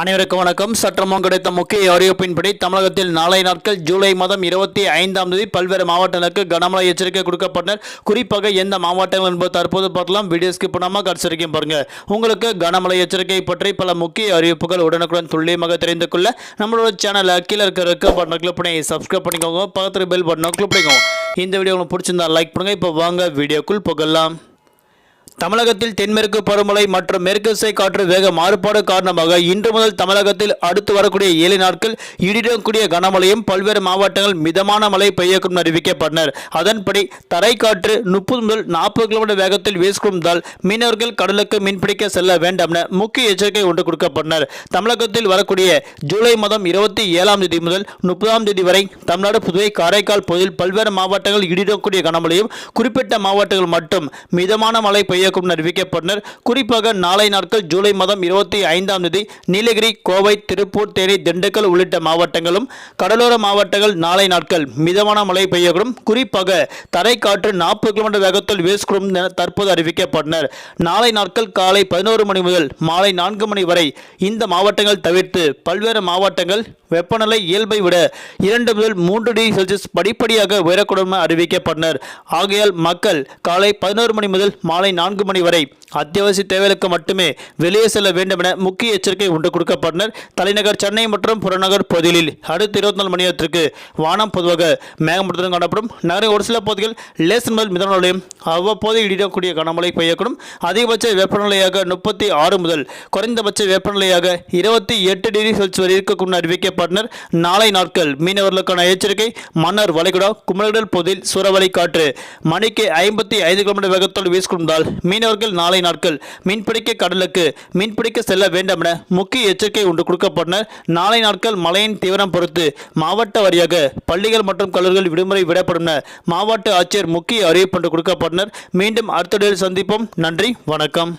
அனைவருக்கும் வணக்கம். சற்றமும் கிடைத்த முக்கிய அறிவிப்பின்படி தமிழகத்தில் நாளை நாட்கள் ஜூலை மாதம் இருபத்தி ஐந்தாம் தேதி பல்வேறு மாவட்டங்களுக்கு கனமழை எச்சரிக்கை கொடுக்கப்பட்டனர். குறிப்பாக எந்த மாவட்டங்கள் என்பது தற்போது பார்க்கலாம். வீடியோ ஸ்கிப் பண்ணாமல் கடைசி வரைக்கும் பாருங்க. உங்களுக்கு கனமழை எச்சரிக்கை பற்றி பல முக்கிய அறிவிப்புகள் உடனுக்குடன் துல்லியமாக தெரிந்து கொள்ள நம்மளோட சேனலை கீழே இருக்கிற இருக்க பட்டனை கிளிக் பண்ணி சப்ஸ்கிரைப் பண்ணிக்கோங்க. பக்கத்தில் பெல் பட்டனை கிளிக் பண்ணிக்கோங்க. இந்த வீடியோ உங்களுக்கு பிடிச்சிருந்தா லைக் பண்ணுங்கள் இப்போ வாங்க வீடியோக்குள் புகழலாம் தமிழகத்தில் தென்மேற்கு பருவமழை மற்றும் மேற்கு திசை காற்று வேக மாறுபாடு காரணமாக இன்று முதல் தமிழகத்தில் அடுத்து வரக்கூடிய ஏழு நாட்கள் இடிடக்கூடிய கனமழையும் பல்வேறு மாவட்டங்கள் மிதமான மழை பெய்யக்கும் அறிவிக்கப்பட்டனர். அதன்படி தரைக்காற்று முப்பது முதல் நாற்பது கிலோமீட்டர் வேகத்தில் வீசுவதால் மீனவர்கள் கடலுக்கு மீன்பிடிக்க செல்ல வேண்டாம் என முக்கிய எச்சரிக்கை ஒன்று கொடுக்கப்பட்டனர். தமிழகத்தில் வரக்கூடிய ஜூலை மாதம் இருபத்தி ஏழாம் தேதி முதல் முப்பதாம் தேதி வரை தமிழ்நாடு புதுவை காரைக்கால் பகுதியில் பல்வேறு மாவட்டங்கள் இடிடக்கூடிய கனமழையும் குறிப்பிட்ட மாவட்டங்கள் மட்டும் மிதமான மழை பெய்யக்கும் அறிவிக்கப்பட்டனர். குறிப்பாக நாளை நாட்கள் ஜூலை மாதம் இருபத்தி ஐந்தாம் தேதி நீலகிரி கோவை திருப்பூர் தேனி திண்டுக்கல் உள்ளிட்ட மாவட்டங்களும் கடலோர மாவட்டங்கள் நாளை நாட்கள் மிதமான மழை பெய்யக்கூடும். குறிப்பாக தரைக்காற்று நாற்பது கிலோமீட்டர் வேகத்தில் வீசக்கூடும் என தற்போது அறிவிக்கப்பட்டனர். நாளை நாட்கள் காலை பதினோரு மணி முதல் மாலை நான்கு மணி வரை இந்த மாவட்டங்கள் தவிர்த்து பல்வேறு மாவட்டங்கள் வெப்பநிலை இயல்பை விட இரண்டு முதல் மூன்று டிகிரி செல்சியஸ் படிப்படியாக உயரக்கூடும் என அறிவிக்கப்பட்டனர். ஆகையால் மக்கள் காலை பதினோரு மணி முதல் மாலை நான்கு மணி வரை. அத்தியாவசிய தேவைகளுக்கு மட்டுமே வெளியே செல்ல வேண்டும் என முக்கிய எச்சரிக்கை ஒன்று கொடுக்கப்பட்டனர். தலைநகர் சென்னை மற்றும் புறநகர் பகுதிகளில் அடுத்த இருபத்தி நாலு மணி நேரத்திற்கு வானம் பொதுவாக மேகமூட்டத்துடன் காணப்படும். நகரின் ஒரு சில பகுதிகள் லேசன் முதல் மிதமலையும் அவ்வப்போது இடிடக்கூடிய கனமழை பெய்யக்கூடும். அதிகபட்ச வெப்பநிலையாக முப்பத்தி ஆறு முதல் குறைந்தபட்ச வெப்பநிலையாக இருபத்தி எட்டு டிகிரி செல்சியஸ் வரை இருக்கக்கூடும் அறிவிக்கப்பட்டனர். நாளை நாட்கள் மீனவர்களுக்கான எச்சரிக்கை மன்னர் வளைகுடா குமரகடல் பகுதியில் சூறாவளி காற்று மணிக்கு ஐம்பத்தி ஐந்து கிலோமீட்டர் வேகத்தோடு வீசிக்கொண்டால் மீனவர்கள் நாளை நாட்கள் மீன்பிடிக்க கடலுக்கு மீன்பிடிக்க செல்ல வேண்டாம் என முக்கிய எச்சரிக்கை ஒன்று கொடுக்கப்பட்டனர் நாளை நாட்கள் மழையின் தீவிரம் பொறுத்து மாவட்ட வாரியாக பள்ளிகள் மற்றும் கல்லூரிகள் விடுமுறை விடப்படும் என மாவட்ட ஆட்சியர் முக்கிய அறிவிப்பு ஒன்று கொடுக்கப்பட்டனர். மீண்டும் அடுத்த சந்திப்போம். நன்றி வணக்கம்.